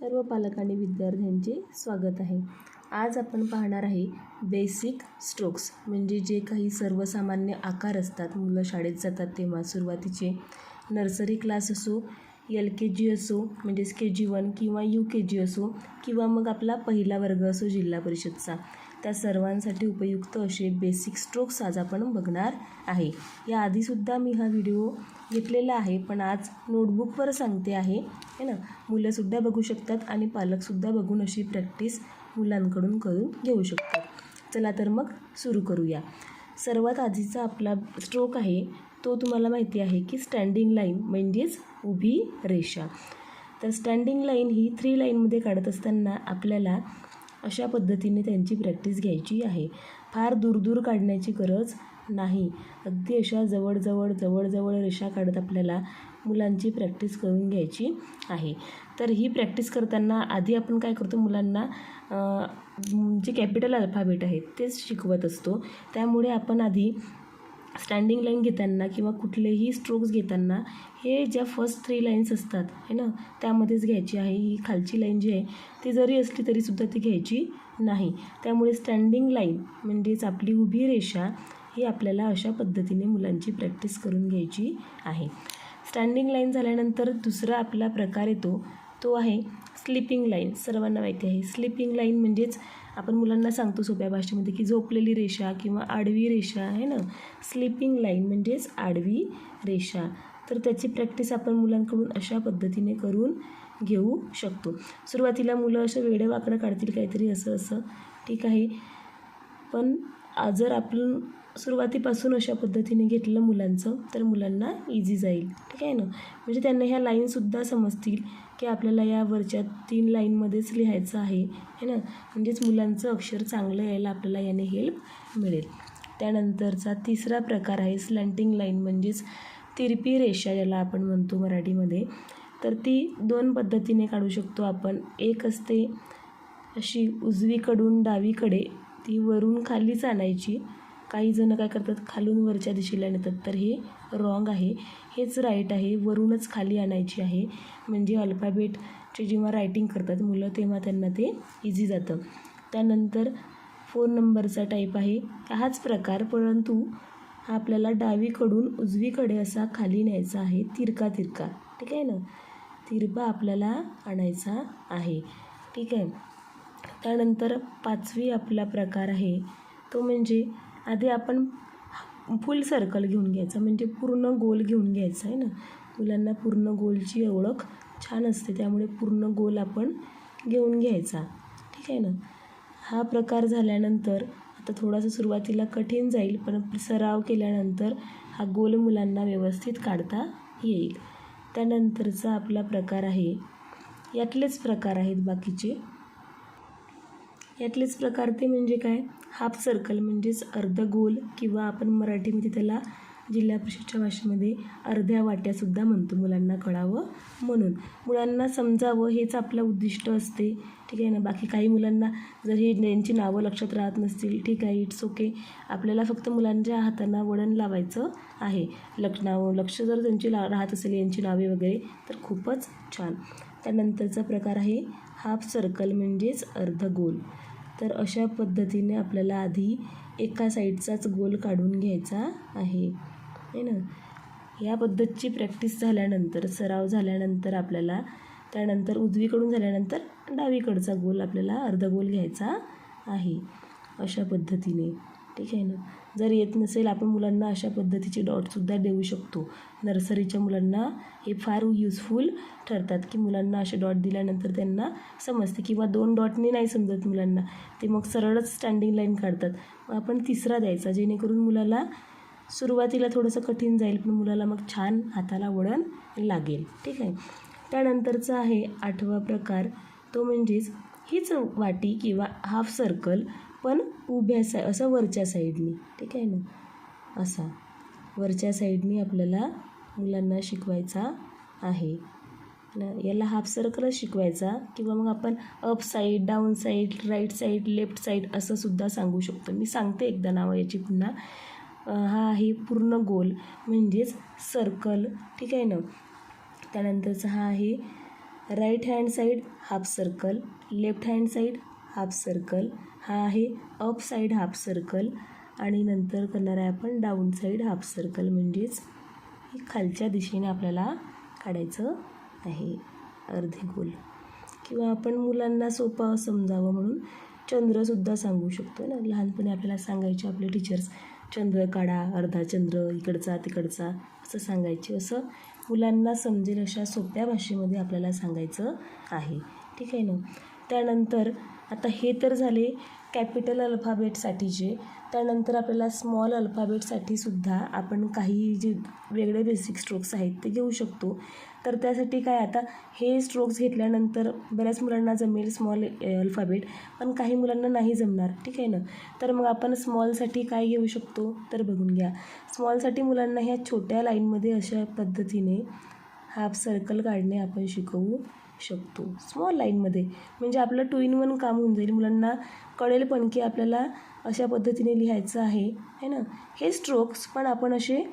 सर्व पालक आणि विद्यार्थ्यांचे स्वागत आहे. आज आपण पाहणार आहे बेसिक स्ट्रोक्स म्हणजे जे काही सर्वसामान्य आकार असतात मुलं शाळेत जातात तेव्हा सुरुवातीचे. नर्सरी क्लास असो एल के जी असो म्हणजेच के जी वन किंवा यू के जी असो किंवा मग आपला पहिला वर्ग असो जिल्हा परिषदचा. त्या सर्वांसाठी उपयुक्त असे बेसिक स्ट्रोक्स आज आपण बघणार आहे. या आधीसुद्धा मी हा व्हिडिओ घेतलेला आहे पण आज नोटबुकवर सांगते आहे है ना? मुलंसुद्धा बघू शकतात आणि पालकसुद्धा बघून अशी प्रॅक्टिस मुलांकडून करून घेऊ शकतात. चला तर मग सुरू करूया. सर्वात आधीचा आपला स्ट्रोक आहे तो तुम्हाला माहिती आहे की स्टँडिंग लाईन म्हणजेच उभी रेषा. तर स्टँडिंग लाईन ही थ्री लाईनमध्ये काढत असताना आपल्याला अशा पद्धतीने त्यांची प्रॅक्टिस घ्यायची आहे. फार दूर दूर काढण्याची गरज नाही. अगदी अशा जवळजवळ जवळजवळ रेषा काढत आपल्याला मुलांची प्रॅक्टिस करून घ्यायची आहे. तर ही प्रॅक्टिस करताना आधी आपण काय करतो मुलांना जे कॅपिटल अल्फाबेट आहेत तेच शिकवत असतो. त्यामुळे आपण आधी स्टँडिंग लाईन घेताना किंवा कुठलेही स्ट्रोक्स घेताना हे ज्या फर्स्ट थ्री लाईन्स असतात है ना? त्यामध्येच घ्यायची आहे. ही खालची लाईन जी आहे ती जरी असली तरीसुद्धा ती घ्यायची नाही. त्यामुळे स्टँडिंग लाईन म्हणजेच आपली उभी रेषा ही आपल्याला अशा पद्धतीने मुलांची प्रॅक्टिस करून घ्यायची आहे. स्टँडिंग लाईन झाल्यानंतर दुसरा आपला प्रकार येतो तो आहे स्लिपिंग लाईन सर्वांना माहिती आहे. स्लिपिंग लाईन म्हणजेच आपण मुलांना सांगतो सोप्या भाषेमध्ये की झोपलेली रेषा किंवा आडवी रेषा आहे ना? स्लिपिंग लाईन म्हणजेच आडवी रेषा. तर त्याची प्रॅक्टिस आपण मुलांकडून अशा पद्धतीने करून घेऊ शकतो. सुरुवातीला मुलं असं वेडं वाकडं काढतील काहीतरी असं असं ठीक आहे? पण जर आपण सुरुवातीपासून अशा पद्धतीने घेतलं मुलांचं तर मुलांना इझी जाईल. ठीक आहे ना? म्हणजे त्यांना ह्या लाईनसुद्धा समजतील की आपल्याला या वरच्या तीन लाईनमध्येच लिहायचं आहे. है ना? म्हणजेच मुलांचं अक्षर चांगलं यायला आपल्याला याने हेल्प मिळेल. त्यानंतरचा तिसरा प्रकार आहे स्लँटिंग लाईन म्हणजेच तिरपी रेषा ज्याला आपण म्हणतो मराठीमध्ये. तर ती दोन पद्धतीने काढू शकतो आपण. एक असते अशी उजवीकडून डावीकडे ती वरून खालीच आणायची. काही जण काय करतात खालून वरच्या दिशेला नेतात. तर हे रॉंग आहे. हेच राईट आहे. वरूनच खाली आणायची आहे. म्हणजे अल्फाबेटचे जेव्हा रायटिंग करतात मुलं तेव्हा त्यांना ते इझी जातं. त्यानंतर फोन नंबरचा टाईप आहे. हाच प्रकार परंतु हा आपल्याला डावीकडून उजवीकडे असा खाली न्यायचा आहे. तिरका तिरका. ठीक आहे ना? तिरपा आपल्याला आणायचा आहे. ठीक आहे? त्यानंतर पाचवी आपला प्रकार आहे. तो म्हणजे आधी आपण फुल सर्कल घेऊन घ्यायचा. म्हणजे पूर्ण गोल घेऊन घ्यायचा आहे ना? मुलांना पूर्ण गोलची ओळख छान असते. त्यामुळे पूर्ण गोल आपण घेऊन घ्यायचा. ठीक आहे ना? हा प्रकार झाल्यानंतर आता थोडासा सुरुवातीला कठीण जाईल पण सराव केल्यानंतर हा गोल मुलांना व्यवस्थित काढता येईल. त्यानंतरचा आपला प्रकार आहे. यातलेच प्रकार आहेत बाकीचे. यातलेच प्रकार ते म्हणजे काय? हाफ सर्कल म्हणजेच अर्ध गोल किंवा आपण मराठीमध्ये त्याला जिल्हा परिषदच्या भाषेमध्ये अर्ध्या वाट्यासुद्धा म्हणतो मुलांना कळावं म्हणून. मुलांना समजावं हेच आपलं उद्दिष्ट असते. ठीक आहे ना? बाकी काही मुलांना जर हे यांची नावं लक्षात राहत नसतील ठीक आहे इट्स ओके आपल्याला फक्त मुलांच्या हातांना वळण लावायचं आहे. लक्ष नाव लक्ष जर त्यांची ला राहत असेल यांची नावे वगैरे तर खूपच छान. त्यानंतरचा प्रकार आहे हाफ सर्कल म्हणजेच अर्ध गोल. तर अशा पद्धतीने आपल्याला आधी एका साईडचाच गोल काढून घ्यायचा आहे. है ना? या पद्धतीची प्रॅक्टिस झाल्यानंतर सराव झाल्यानंतर आपल्याला त्यानंतर उजवीकडून झाल्यानंतर डावीकडचा गोल आपल्याला अर्धगोल घ्यायचा आहे. अशा पद्धतीने. ठीक आहे ना. जर येत नसेल आपण मुलांना अशा पद्धतीचे डॉटसुद्धा देऊ शकतो. नर्सरीच्या मुलांना हे फार युजफुल ठरतात की मुलांना असे डॉट दिल्यानंतर त्यांना समजते किंवा दोन डॉटने नाही समजत मुलांना. ते मग सरळच स्टँडिंग लाईन काढतात. मग आपण तिसरा द्यायचा जेणेकरून मुलाला सुरुवातीला थोडंसं कठीण जाईल पण मुलाला मग छान हाताला वळण लागेल. ठीक आहे? त्यानंतरचा आहे आठवा प्रकार. तो म्हणजेच हीच वाटी किंवा हाफ सर्कल पण उभ्या साय असं वरच्या साईडनी. ठीक आहे ना? असा. वरच्या साईडनी आपल्याला मुलांना शिकवायचा आहे. ना याला हाफ सर्कलच शिकवायचा किंवा मग आपण up side down side right side left side असं सुद्धा सांगू शकतो. मी सांगते एकदा नावं याची पुन्हा. हा आहे पूर्ण गोल म्हणजेच सर्कल ठीक आहे ना? त्यानंतरचा हा आहे right hand side half circle left hand side half circle हा आहे अप साईड हाफ सर्कल आणि नंतर करणार आहे आपण डाऊन साईड हाफ सर्कल म्हणजेच हे खालच्या दिशेने आपल्याला काढायचं आहे. अर्धे गोल. किंवा आपण मुलांना सोपं समजावं म्हणून चंद्रसुद्धा सांगू शकतो ना. लहानपणी आपल्याला सांगायचे आपले टीचर्स चंद्र काढा अर्धा चंद्र इकडचा तिकडचा असं सांगायचे. असं मुलांना समजेल अशा सोप्या भाषेमध्ये आपल्याला सांगायचं आहे. ठीक आहे ना? त्यानंतर आता हे तर झाले कॅपिटल अल्फाबेटसाठीचे त्यानंतर आपल्याला स्मॉल अल्फाबेटसाठी सुद्धा आपण काही जे वेगळे बेसिक स्ट्रोक्स आहेत ते घेऊ शकतो. तर त्यासाठी काय आता हे स्ट्रोक्स घेतल्यानंतर बऱ्याच मुलांना जमेल स्मॉल अल्फाबेट पण काही मुलांना नाही जमणार ठीक आहे ना? तर मग आपण स्मॉलसाठी काय घेऊ शकतो? तर बघून घ्या. स्मॉलसाठी मुलांना ह्या छोट्या लाईनमध्ये अशा पद्धतीने हाफ सर्कल काढणे आपण शिकवू. शकतो. स्मॉल लाईनमध्ये म्हणजे आपलं टू इन वन काम होऊन जाईल. मुलांना कळेल पण की आपल्याला अशा पद्धतीने लिहायचं आहे. है ना? हे स्ट्रोक्स पण आपण असे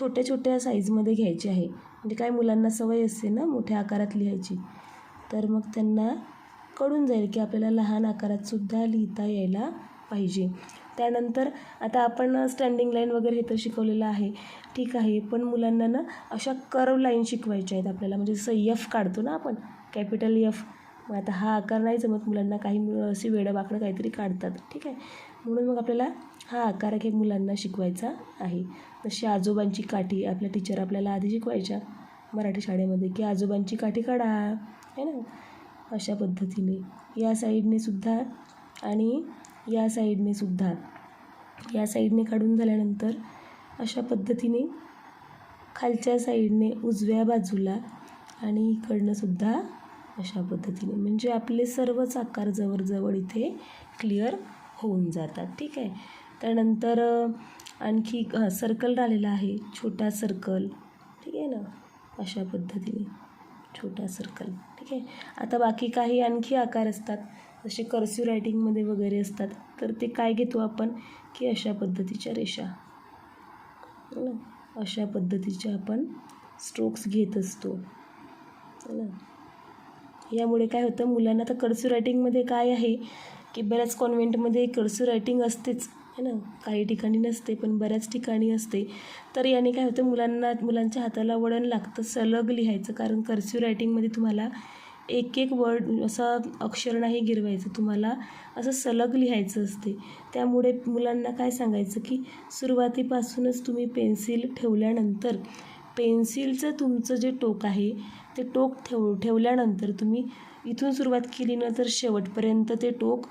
छोट्या छोट्या साईजमध्ये घ्यायचे आहे. म्हणजे काय मुलांना सवय असते ना मोठ्या आकारात लिहायची. तर मग त्यांना कळून जाईल की आपल्याला लहान आकारातसुद्धा लिहिता यायला पाहिजे. त्यानंतर आता आपण स्टँडिंग लाईन वगैरे हे तर शिकवलेलं आहे. ठीक आहे पण मुलांना ना अशा कर्व लाईन शिकवायच्या आहेत आपल्याला. म्हणजे जसं यफ काढतो ना आपण कॅपिटल यफ मग आता हा आकार नाही जमत मुलांना काही मुलं अशी वेडं वाकडं काहीतरी काढतात. ठीक आहे? म्हणून मग आपल्याला हा आकार एक मुलांना शिकवायचा आहे. तशी आजोबांची काठी आपल्या टीचर आपल्याला आधी शिकवायच्या मराठी शाळेमध्ये की आजोबांची काठी काढा. आहे ना? अशा पद्धतीने. या साईडने सुद्धा आणि या साईडने सुद्धा. या साईडने काढून झाल्यानंतर अशा पद्धतीने खालच्या साईडने उजव्या बाजूला आणि इकडनं सुद्धा अशा पद्धतीने. म्हणजे आपले सर्वच आकार जवळजवळ इथे क्लिअर होऊन जातात. ठीक आहे? त्यानंतर आणखी सर्कल राहिलेला आहे. छोटा सर्कल ठीक आहे ना? अशा पद्धतीने. छोटा सर्कल ठीक आहे? आता बाकी काही आणखी आकार असतात. जसे कर्सिव रायटिंगमध्ये वगैरे असतात. तर ते काय घेतो आपण? की अशा पद्धतीच्या रेषा. ना? अशा पद्धतीच्या आपण स्ट्रोक्स घेत असतो. ना? यामुळे काय होतं? मुलांना तर कर्सिव रायटिंगमध्ये काय आहे? की बऱ्याच कॉन्व्हेंटमध्ये कर्सिव रायटिंग असतेच. है ना? काही ठिकाणी नसते पण बऱ्याच ठिकाणी असते. तर याने काय होतं? मुलांना मुलांच्या हाताला वळण लागतं. सलग लिहायचं. कारण कर्सिव रायटिंगमध्ये तुम्हाला एक एक वर्ड असं अक्षर नाही गिरवायचं तुम्हाला. असं सलग लिहायचं असते. त्यामुळे मुलांना काय सांगायचं की सुरुवातीपासूनच तुम्ही पेन्सिल ठेवल्यानंतर पेन्सिलचं तुमचं जे टोक आहे ते टोक ठेव ठेवल्यानंतर तुम्ही इथून सुरुवात केली ना तर शेवटपर्यंत ते टोक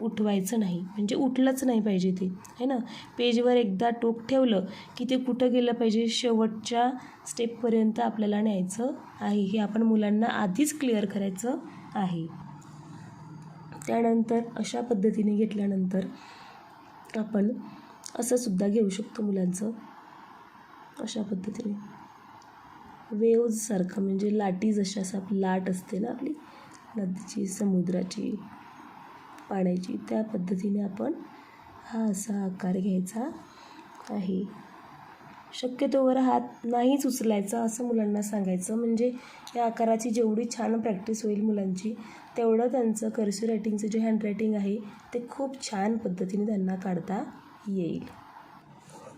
उठवायचं नाही. म्हणजे उठलंच नाही पाहिजे ते. है ना? पेजवर एकदा टोक ठेवलं की ते कुठं गेलं पाहिजे शेवटच्या स्टेपपर्यंत आपल्याला न्यायचं आहे. हे आपण मुलांना आधीच क्लिअर करायचं आहे. त्यानंतर अशा पद्धतीने घेतल्यानंतर आपण असं सुद्धा घेऊ शकतो मुलांचं. अशा पद्धतीने. वेव्जसारखं म्हणजे लाटी जशी असं आपली लाट असते ना आपली नदीची समुद्राची पाण्याची त्या पद्धतीने आपण हा असा आकार घ्यायचा आहे. शक्यतोवर हात नाहीच उचलायचा असं मुलांना सांगायचं. म्हणजे या आकाराची जेवढी छान प्रॅक्टिस होईल मुलांची तेवढं त्यांचं कर्सिव रायटिंगचं जे हँडरायटिंग आहे ते खूप छान पद्धतीने त्यांना काढता येईल.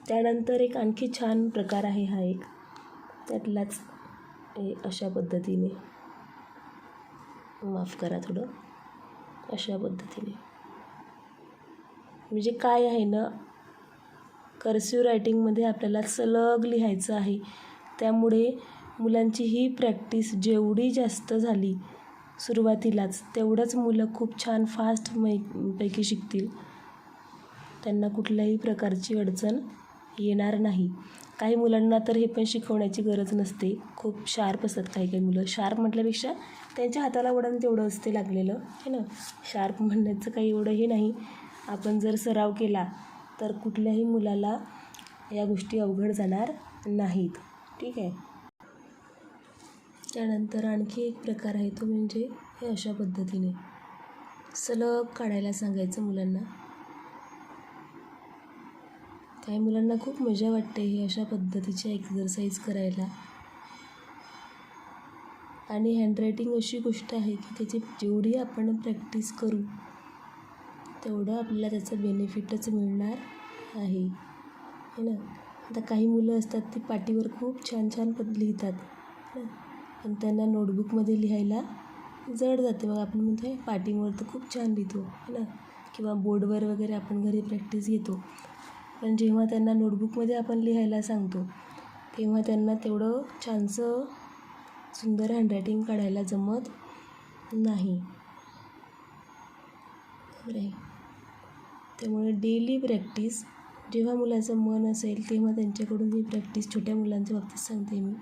त्यानंतर एक आणखी छान प्रकार आहे हा एक. त्यातलाच अशा पद्धतीने. माफ करा थोडं. अशा पद्धतीने. म्हणजे काय आहे ना कर्सिव रायटिंगमध्ये आपल्याला सलग लिहायचं आहे. त्यामुळे मुलांची ही प्रॅक्टिस जेवढी जास्त झाली सुरुवातीलाच तेवढंच मुलं खूप छान फास्ट मै पैकी शिकतील. त्यांना कुठल्याही प्रकारची अडचण येणार नाही. काही मुलांना तर हे पण शिकवण्याची गरज नसते. खूप शार्प असतात काही काही मुलं. शार्प म्हटल्यापेक्षा त्यांच्या हाताला वडण तेवढं असते लागलेलं. आहे ना? शार्प म्हणण्याचं काही एवढं हे नाही. आपण जर सराव केला तर कुठल्याही मुलाला या गोष्टी अवघड जाणार नाहीत. ठीक आहे? त्यानंतर आणखी एक प्रकार आहे तो म्हणजे हे अशा पद्धतीने. सलग काढायला सांगायचं मुलांना. काही मुलांना खूप मजा वाटते हे अशा पद्धतीची एक्झरसाईज करायला. आणि हँडरायटिंग अशी गोष्ट आहे की त्याची जेवढी आपण प्रॅक्टिस करू तेवढं आपल्याला त्याचं बेनिफिटच मिळणार आहे. है ना? आता काही मुलं असतात ती पाटीवर खूप छान छान पद लिहितात. पण त्यांना नोटबुकमध्ये लिहायला जड जाते. मग आपण म्हणतो पाटीवर तर खूप छान लिहितो. है ना? किंवा बोर्डवर वगैरे आपण घरी प्रॅक्टिस घेतो. पण जेव्हा त्यांना नोटबुकमध्ये आपण लिहायला सांगतो तेव्हा त्यांना तेवढं छानसं सुंदर हँडरायटिंग काढायला जमत नाही. बरं त्यामुळे डेली प्रॅक्टिस जेव्हा मुलाचं मन असेल तेव्हा त्यांच्याकडून ही प्रॅक्टिस छोट्या मुलांच्या बाबतीत सांगते मी.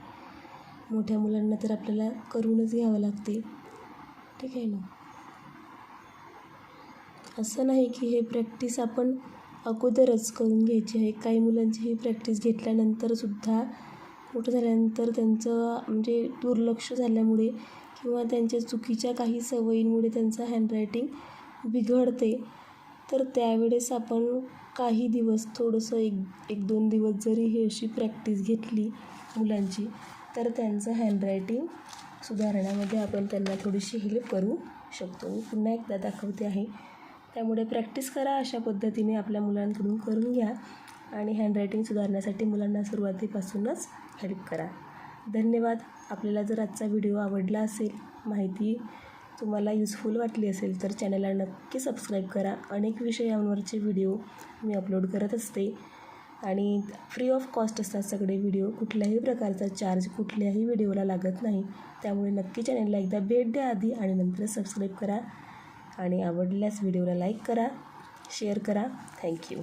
मोठ्या मुलांना तर आपल्याला करूनच घ्यावं लागते. ठीक आहे ना? असं नाही की हे प्रॅक्टिस आपण अगोदरच करून घ्यायची आहे. काही मुलांची ही प्रॅक्टिस घेतल्यानंतरसुद्धा मोठं झाल्यानंतर त्यांचं म्हणजे दुर्लक्ष झाल्यामुळे किंवा त्यांच्या चुकीच्या काही सवयींमुळे त्यांचं हँडरायटिंग बिघडते. तर त्यावेळेस आपण काही दिवस थोडंसं एक एक दोन दिवस जरी ही अशी प्रॅक्टिस घेतली मुलांची तर त्यांचं हँडरायटिंग सुधारण्यामध्ये आपण त्यांना थोडीशी हेल्प करू शकतो. मी पुन्हा एकदा दाखवते आहे. त्यामुळे प्रॅक्टिस करा अशा पद्धतीने आपल्या मुलांकडून करून घ्या आणि हँडरायटिंग सुधारण्यासाठी मुलांना सुरुवातीपासूनच हेल्प करा. धन्यवाद. आपल्याला जर आजचा व्हिडिओ आवडला असेल माहिती तुम्हाला युजफुल वाटली असेल तर चॅनलला नक्की सबस्क्राईब करा. अनेक विषयांवरचे व्हिडिओ मी अपलोड करत असते. आणि फ्री ऑफ कॉस्ट असतात सगळे व्हिडिओ कुठल्याही प्रकारचा चार्ज कुठल्याही व्हिडिओला लागत नाही. त्यामुळे नक्की चॅनलला एकदा भेट द्या आधी आणि नंतर सबस्क्राईब करा. आणि आवडल्यास व्हिडिओला लाईक करा शेअर करा. थँक्यू